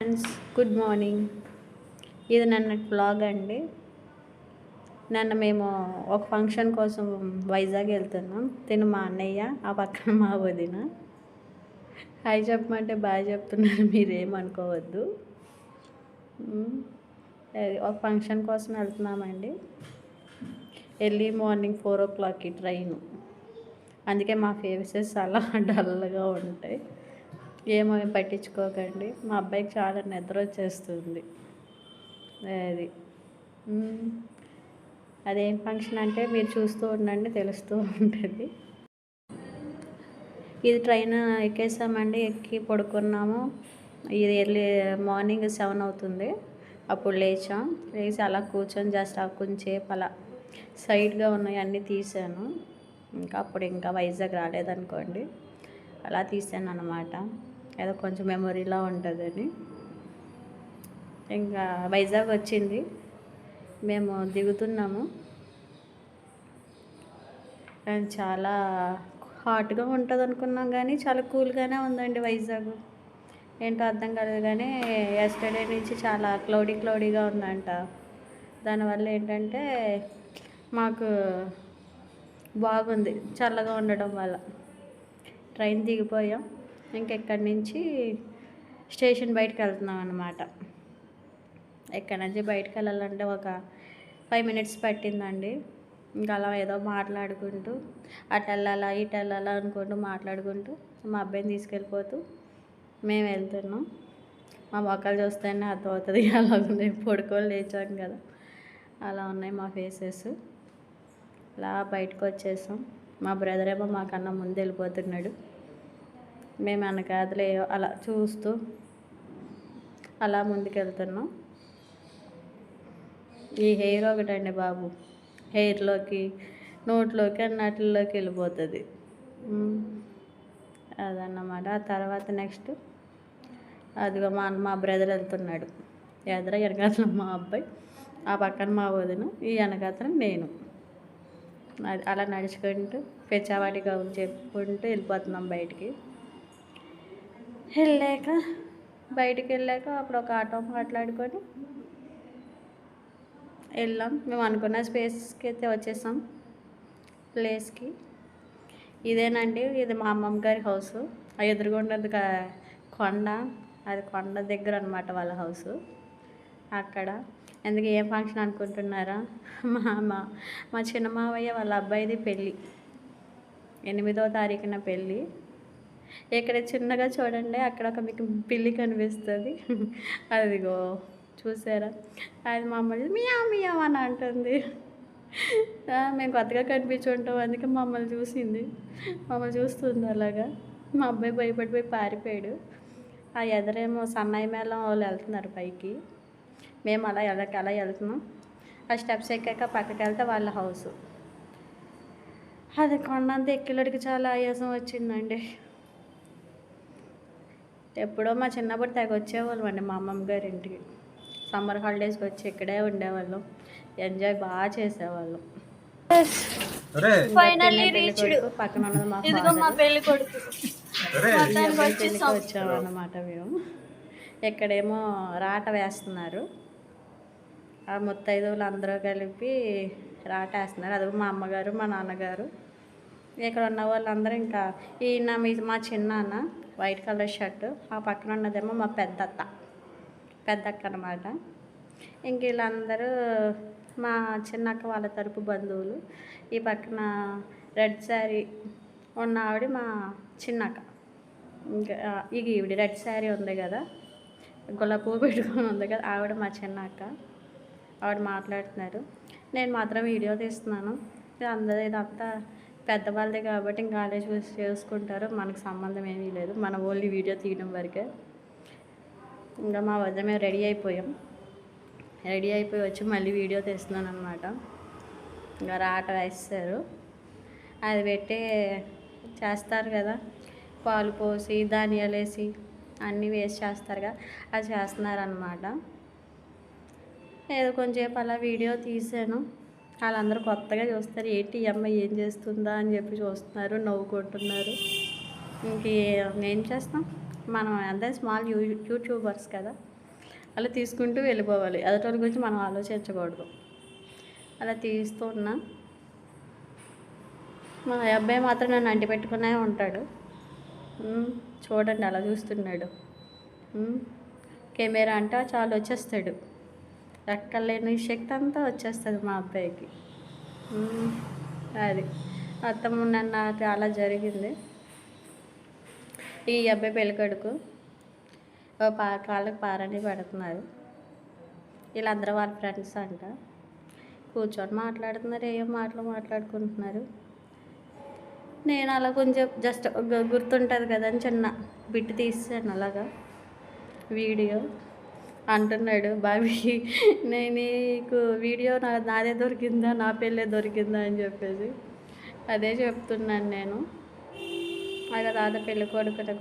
Friends good morning ఇది నన్న blog అండి. నన్న మేము ఒక ఫంక్షన్ కోసం వైజాగ్ వెళ్తున్నాం. తిను మా అన్నయ్య ఆ పక్కన మా వదిన. హాయ్ చెప్పమంటే బాగా చెప్తున్నారు మీరేమనుకోవద్దు. ఒక ఫంక్షన్ కోసం వెళ్తున్నామండి. ఎర్లీ మార్నింగ్ ఫోర్ ఓ క్లాక్కి ట్రైన్. అందుకే మా ఫేసెస్ అలా డల్గా ఉంటాయి. ఏమో పట్టించుకోకండి. మా అబ్బాయికి చాలా నిద్ర వచ్చేస్తుంది. అది. అదేం ఫంక్షన్ అంటే మీరు చూస్తూ ఉండండి తెలుస్తూ ఉంటుంది. ఇది ట్రైన్ ఎక్కేసామండి ఎక్కి పడుకున్నాము. ఇది ఎర్లీ మార్నింగ్ సెవెన్ అవుతుంది. అప్పుడు లేచాం. లేచి అలా కూర్చొని జస్ట్ ఆ కొంచెంసేపు అలా సైడ్గా ఉన్నాయి అన్నీ తీసాను. ఇంకా అప్పుడు ఇంకా వైజాగ్ రాలేదనుకోండి. అలా తీసాను అనమాట ఏదో కొంచెం మెమొరీలా ఉంటుందని. ఇంకా వైజాగ్ వచ్చింది. మేము దిగుతున్నాము. చాలా హాట్గా ఉంటుంది అనుకున్నాం కానీ చాలా కూల్గానే ఉందండి వైజాగ్. ఏంటో అర్థం కాలేదు కానీ ఎస్టర్డే నుంచి చాలా క్లౌడీ క్లౌడీగా ఉందంట. దానివల్ల ఏంటంటే మాకు బాగుంది చల్లగా ఉండడం వల్ల. ట్రైన్ దిగిపోయాం. ఇంకెక్కడి నుంచి స్టేషన్ బయటకు వెళ్తున్నాం అన్నమాట. ఎక్కడి నుంచి బయటకు వెళ్ళాలంటే ఒక ఫైవ్ మినిట్స్ పట్టిందండి. ఇంకా అలా ఏదో మాట్లాడుకుంటూ అటు వెళ్ళాలా ఇటు వెళ్ళాలా అనుకుంటూ మాట్లాడుకుంటూ మా అబ్బాయిని తీసుకెళ్ళిపోతూ మేము వెళ్తున్నాం. మా మొక్కలు చూస్తేనే అర్థమవుతుంది అలా ఉన్నాయి. పొడుకోలు లేచాం కదా. అలా ఉన్నాయి మా ఫేసెస్ అలా బయటకు వచ్చేసాం. మా బ్రదర్ ఏమో మాకన్నా ముందు వెళ్ళిపోతున్నాడు. మేము వెనకాతలే అలా చూస్తూ అలా ముందుకెళ్తున్నాం. ఈ హెయిర్ ఒకటండి బాబు. హెయిర్లోకి నోట్లోకి అన్నట్లలోకి వెళ్ళిపోతుంది. అదన్నమాట. ఆ తర్వాత నెక్స్ట్ అదిగో మా మా బ్రదర్ వెళ్తున్నాడు. ఎదుర వెనకాతల మా అబ్బాయి ఆ పక్కన మా వదిన ఈ వెనకాతల నేను. అది అలా నడుచుకుంటూ పెచ్చావాటి కబులు చెప్పుకుంటూ వెళ్ళిపోతున్నాం బయటికి. వెళ్ళాక బయటికి వెళ్ళాక అప్పుడు ఒక ఆటో మాట్లాడుకొని వెళ్ళాం. మేము అనుకున్న స్పేస్కి అయితే వచ్చేసాం. ప్లేస్కి. ఇదేనండి ఇది మా అమ్మమ్మ గారి హౌస్. ఎదురుగుండదు కొండ. అది కొండ దగ్గర అనమాట వాళ్ళ హౌస్. అక్కడ. ఎందుకు ఏం ఫంక్షన్ అనుకుంటున్నారా? మా మా మా చిన్న మావయ్య వాళ్ళ అబ్బాయిది పెళ్ళి. ఎనిమిదో తారీఖున పెళ్ళి. ఇక్కడ చిన్నగా చూడండి అక్కడ ఒక మీకు పిల్లి కనిపిస్తుంది. అదిగో చూసారా? అది మమ్మల్ని మియా మియా అని అంటుంది. మేము కొత్తగా కనిపించుంటాం అందుకే మమ్మల్ని చూసింది. మమ్మల్ని చూస్తుంది అలాగా. మా అబ్బాయి భయపడిపోయి పారిపోయాడు. ఆ ఎదరేమో సన్నాయి మేళం వాళ్ళు వెళ్తున్నారు పైకి. మేము అలా ఎలాగ అలా వెళ్తున్నాం. ఆ స్టెప్స్ ఎక్కాక పక్కకి వెళ్తే వాళ్ళ హౌస్. అది కొండంత ఎక్కిలడికి చాలా ఆయాసం వచ్చిందండి. ఎప్పుడో మా చిన్నప్పుడు తెగ వచ్చేవాళ్ళం అండి మా అమ్మమ్మ గారి ఇంటికి సమ్మర్ హాలిడేస్కి వచ్చి ఇక్కడే ఉండేవాళ్ళం. ఎంజాయ్ బాగా చేసేవాళ్ళం. పక్కన ఉన్నది మా. పెళ్ళి కొడుకు. వచ్చామన్నమాట మేము. ఇక్కడేమో రాట వేస్తున్నారు. ఆ ముత్తైదువులు అందరూ కలిపి రాట వేస్తున్నారు. అది మా అమ్మగారు మా నాన్నగారు. ఇక్కడ ఉన్న వాళ్ళందరూ ఇంకా ఈయన మీ మా చిన్నాన్న వైట్ కలర్ షర్టు ఆ పక్కన ఉన్నదేమో మా పెద్దత్త. పెద్దక్క అనమాట ఇంక వీళ్ళందరూ మా చిన్నక్క వాళ్ళ తరపు బంధువులు ఈ పక్కన రెడ్ శారీ ఉన్న ఆవిడ మా చిన్నక్క. ఇంకా ఇక ఈవిడ రెడ్ శారీ ఉంది కదా గులాబీ పువ్వు పెట్టుకొని ఉంది కదా ఆవిడ మా చిన్నక్క. ఆవిడ మాట్లాడుతున్నారు. నేను మాత్రం వీడియో తీస్తున్నాను. ఇది అందరూ ఇదంతా పెద్దవాళ్ళదే కాబట్టి ఇంకా వాళ్ళే చూసి చేసుకుంటారు. మనకు సంబంధం ఏమీ లేదు. మన ఓన్లీ వీడియో తీయడం వరకే. ఇంకా మా వద్ద మేము రెడీ అయిపోయాం. రెడీ అయిపోయి వచ్చి మళ్ళీ వీడియో తీస్తున్నాను అనమాట ఇంకా రాట వేస్తారు. అది పెట్టి చేస్తారు కదా. పాలు పోసి ధాన్యాలు వేసి అన్నీ వేసి చేస్తారు కదా. అది చేస్తున్నారనమాట ఏదో కొంచెంసేపు అలా వీడియో తీసాను. వాళ్ళందరూ కొత్తగా చూస్తారు ఏంటి ఈ అమ్మాయి ఏం చేస్తుందా? అని చెప్పి చూస్తున్నారు నవ్వుకుంటున్నారు. ఇంక ఏం చేస్తాం? మనం అంతే స్మాల్ యూ యూట్యూబర్స్ కదా. అలా తీసుకుంటూ వెళ్ళిపోవాలి. ఎదుటి గురించి మనం ఆలోచించకూడదు. అలా తీస్తూ ఉన్నా. మా అబ్బాయి మాత్రం నన్ను అంటి పెట్టుకునే ఉంటాడు చూడండి అలా చూస్తున్నాడు. కెమెరా అంటే చాలు వచ్చేస్తాడు. ఎక్కలేని శక్తి అంతా వచ్చేస్తుంది మా అబ్బాయికి. అది. మొత్తం నన్ను అలా జరిగింది. ఈ అబ్బాయి పెళ్ళికొడుకు పా కాళ్ళకు పారని పెడుతున్నారు. వీళ్ళందరూ వాళ్ళ ఫ్రెండ్స్ అంట. కూర్చొని మాట్లాడుతున్నారు ఏం మాటలు మాట్లాడుకుంటున్నారు. నేను అలా కొంచెం జస్ట్ గుర్తుంటుంది కదా అని చిన్న బిట్ తీసాను అలాగా. వీడియో. అంటున్నాడు బాబీ నేను నీకు వీడియో నా నాదే దొరికిందా నా పెళ్ళే దొరికిందా? అని చెప్పేసి అదే చెప్తున్నాను నేను. అలా తాత పెళ్ళి కొడుకుని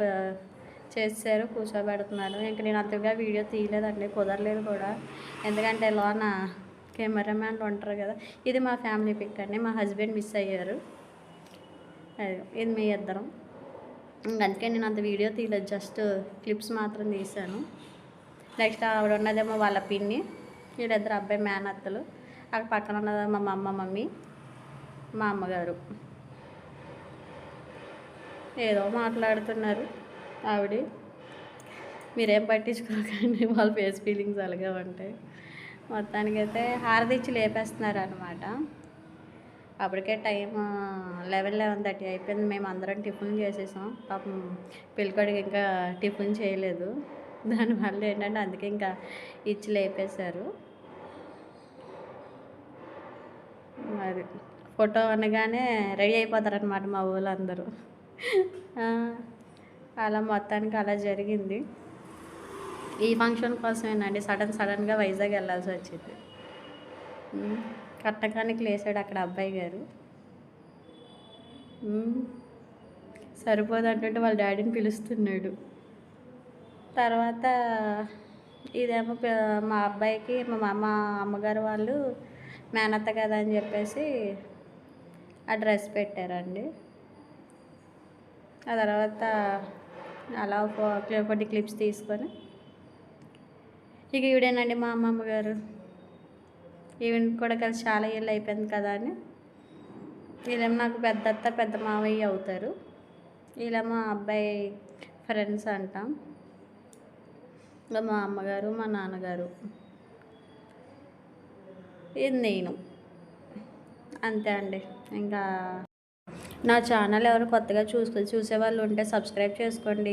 చేశారు కూర్చోబెడుతున్నాడు ఇంక నేను అంతగా వీడియో తీయలేదండి కుదరలేదు కూడా. ఎందుకంటే లోన కెమెరామ్యాన్లు ఉంటారు కదా ఇది మా ఫ్యామిలీ పిక్ అండి. మా హస్బెండ్ మిస్ అయ్యారు. ఇది మీ ఇద్దరం. అందుకే నేను అంత వీడియో తీయలేదు జస్ట్ క్లిప్స్ మాత్రం తీశాను. నెక్స్ట్ ఆవిడ ఉన్నదేమో వాళ్ళ పిన్ని. వీళ్ళిద్దరు అబ్బాయి మేనత్తలు. అక్కడ పక్కన ఉన్నది మా అమ్మ మమ్మీ మా అమ్మగారు. ఏదో మాట్లాడుతున్నారు ఆవిడ. మీరేం పట్టించుకోకండి వాళ్ళ ఫేస్ ఫీలింగ్స్ అలాగే ఉంటాయి మొత్తానికైతే హారదిచ్చి లేపేస్తున్నారు అనమాట అప్పటికే టైం లెవెన్ లెవెన్ థర్టీ అయిపోయింది. మేము అందరం టిఫిన్ చేసేసాం. పాపం పెళ్ళికొడుకు ఇంకా టిఫిన్ చేయలేదు. దానివల్ల ఏంటంటే అందుకే ఇంకా ఇచ్చి లేపేశారు. అది ఫోటో అనగానే రెడీ అయిపోతారనమాట మా ఊళ్ళందరూ. అలా మొత్తానికి అలా జరిగింది. ఈ ఫంక్షన్ కోసమేనండి సడన్ సడన్గా వైజాగ్ వెళ్ళాల్సి వచ్చింది. కట్టకానికి లేసాడు అక్కడ అబ్బాయి గారు. సరిపోదు అంటుంటే వాళ్ళ డాడీని పిలుస్తున్నాడు. తర్వాత ఇదేమో మా అబ్బాయికి మా మా అమ్మగారు వాళ్ళు మేనత్త కదా అని చెప్పేసి ఆ డ్రెస్ పెట్టారండి. ఆ తర్వాత అలా ఒక- కొన్ని క్లిప్స్ తీసుకొని ఇక ఈవిడేనండి మా అమ్మమ్మ గారు. ఈవెన్ కూడా కలిసి చాలా ఏళ్ళు అయిపోయింది కదా అని. వీళ్ళేమో నాకు పెద్ద అత్త పెద్ద మావయ్య అవుతారు. వీళ్ళేమో అబ్బాయి ఫ్రెండ్స్ అంటాం. ఇంకా మా అమ్మగారు మా నాన్నగారు. ఇది నేను. అంతే అండి. ఇంకా నా ఛానల్ ఎవరు కొత్తగా చూసు చూసే వాళ్ళు ఉంటే సబ్స్క్రైబ్ చేసుకోండి.